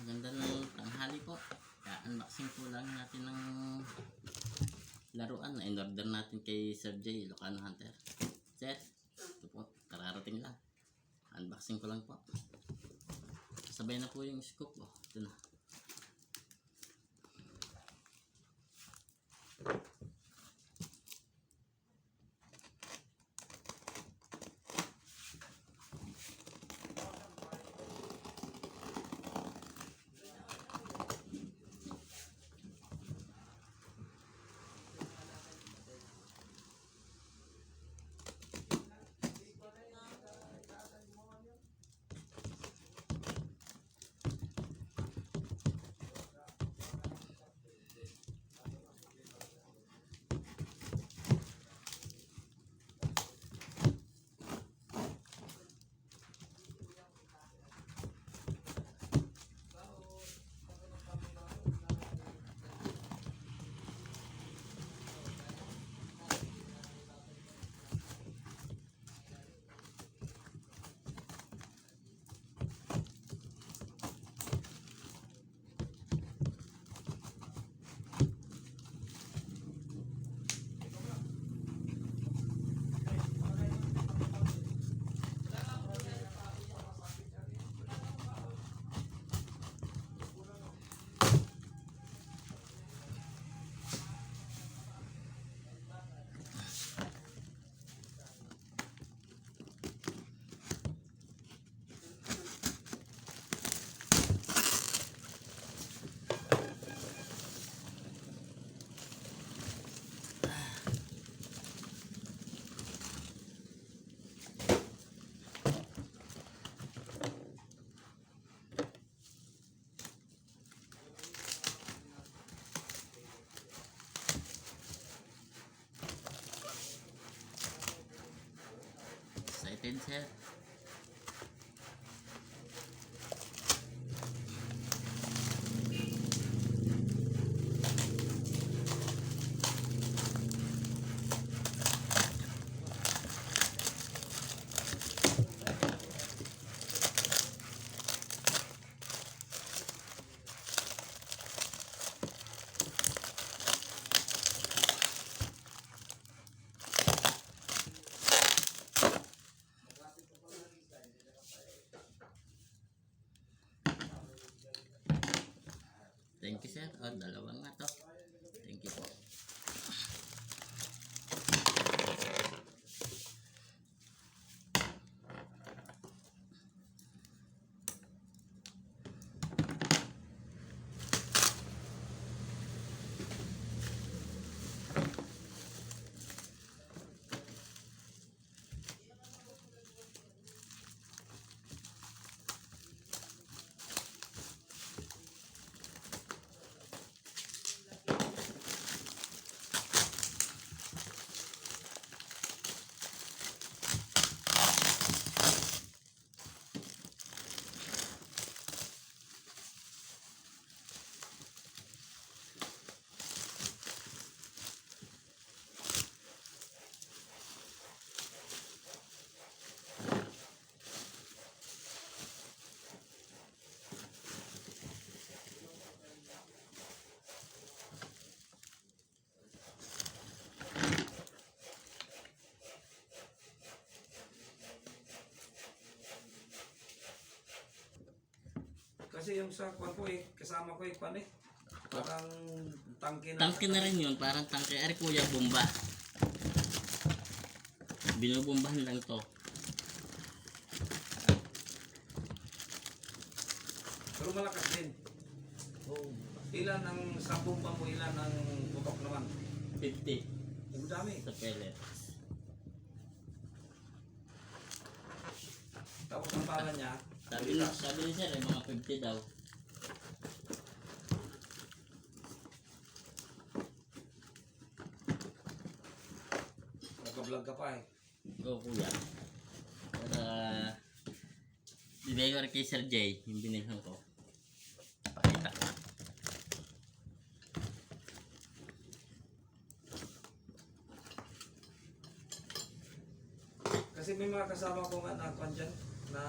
maganda ng tanghali po. Unboxing po lang natin ng laruan na in-order natin kay Sir J. Ilocano Hunter. Sir, ito po, kararating lang. Unboxing ko lang po. Sabay na po yung scoop. Oh. Ito na. 天 sir? Thank you, sir. Oh, dalawang nga to. Thank you po. Kasi yung sa kwan ko eh, kasama ko eh, kwan eh. Parang tangke na. Tangke na rin yun. Parang tangke. Ari kuya, bomba. Binubombahan lang to. Pero malakas din. Oh. Ilan ang sa bomba mo, ilan ang putok naman? 50 Ang dami. sa pellet. Tapos ang pala niya, Sabi sabi ni sir, eh, mga 50 daw. nag-vlog ka pa eh. Go kuya. Para bibigay ko rin kay Sir J yung binilhan ko. Pakita. Kasi may mga kasama ko nga na kwan dyan, na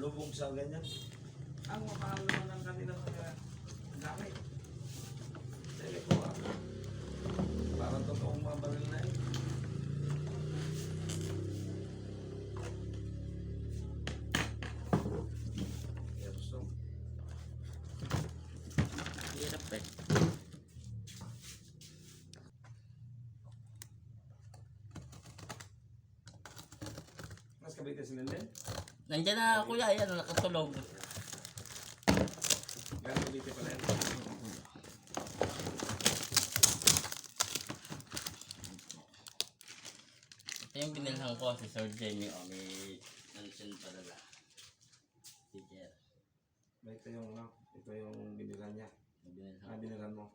lubog sa ganyan. Ang mahal naman ng kanila. din ako na ang dami. Sige po ah. Parang totoong mga baril na eh. Eh. Mas kabite si Linden? Nandiyan na kuya, ayan, nakatulog. Kabite pala yan. Ito yung binilhan ko si Sir Jamie. Oh, may nandiyan padala. Sticker. Ito yung ano, ito yung binilan niya. Binilhan Ah, ko. binilan mo.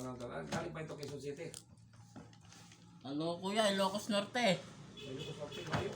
Pa lang talaga. Galing pa ito Quezon City. Ano kuya, Ilocos Norte. Ko sa layo.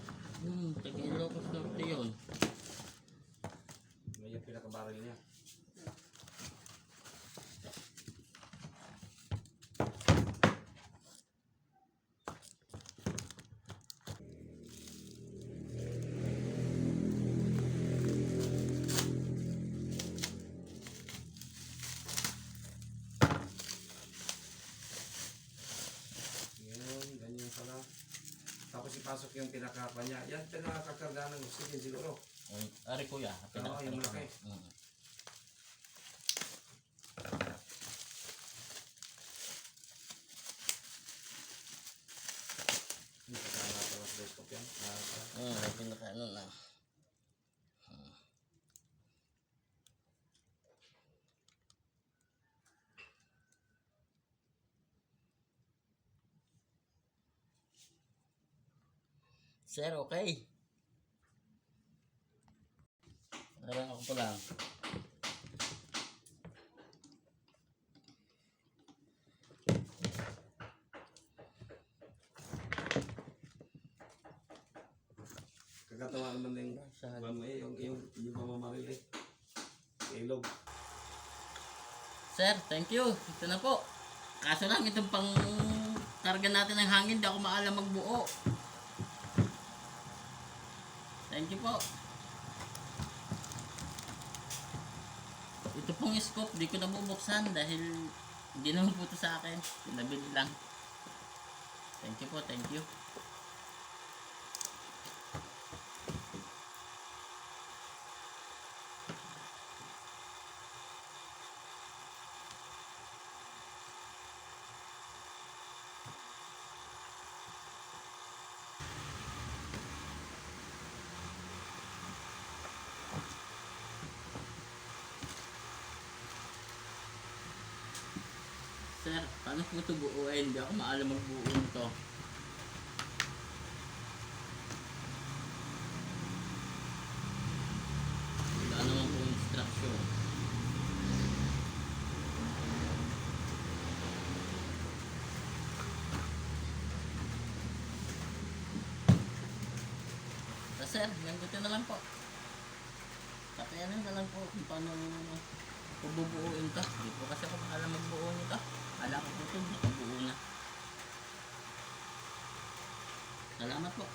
Tapos ipasok yung pinakapa niya. Yan, pinakakarga ng oxygen siguro. Ari kuya, Oo, yung malaki. Hmm. Hindi pa kaya pala sa desktop yan. Ah, ah. Hmm, may pinaka ano na. Sir, okay. Parang ako pa lang. Kakatawa naman na yung mo eh, yung, yung, yung mamamaril eh. Ilog. Sir, thank you. Ito na po. Kaso lang, itong pang karga natin ng hangin, di ako maalam magbuo. Thank you po. Ito pong scope, di ko na bubuksan dahil hindi naman po ito sa akin. Pinabili lang. Thank you po, thank you. Sir, paano po ito buuin? Hindi ako maalam magbuo nito. Wala naman po instruction. Ah, sir, nandito na lang po. Tapayanan na lang po kung paano bubuuin to. Hindi po kasi ako alam magbuo nito. Alam ko po ito, nakabuo na. Salamat po.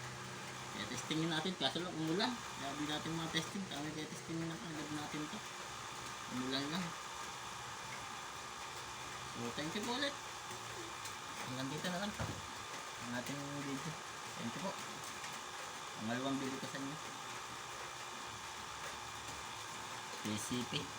Kaya testingin natin, kaso lang umulan. Di natin mga testing, kami kaya testingin na agad natin to. Umulan lang. So, thank you po ulit. Hanggang dito na lang. Ang ating video. Thank you po. Ang malawang video ko sa inyo. PCP.